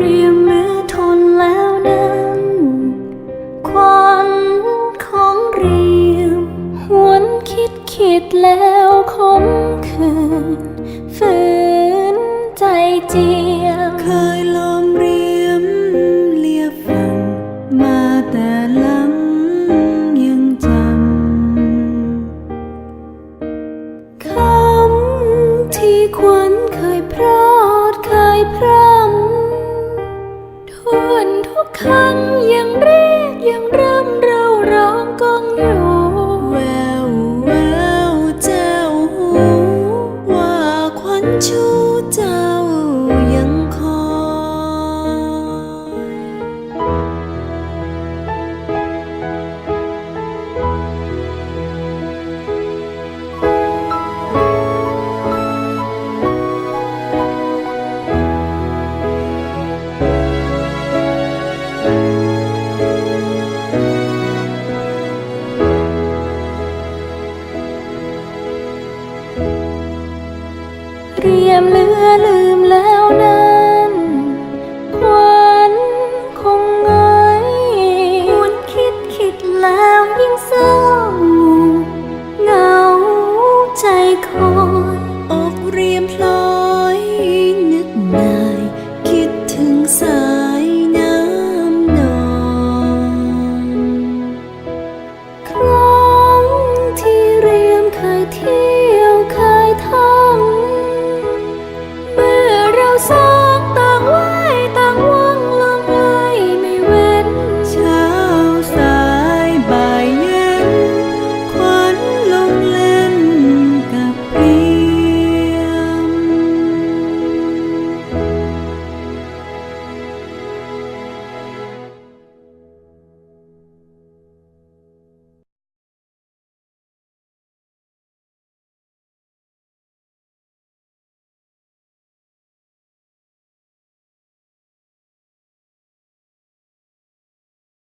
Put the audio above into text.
รียมมือทนแล้วนั้นควันของเรียมหวนคิดคิดแล้วคมคืนฝืนใจจริง มเลือลืมแล้วนั้นควันคงไงหวนคิดคิดแล้วยิ่งเศร้าเหงาใจคอยอกเรียมพลอยนึกนายคิดถึงสายน้ำนองครั้งที่เรียมเคยทิ้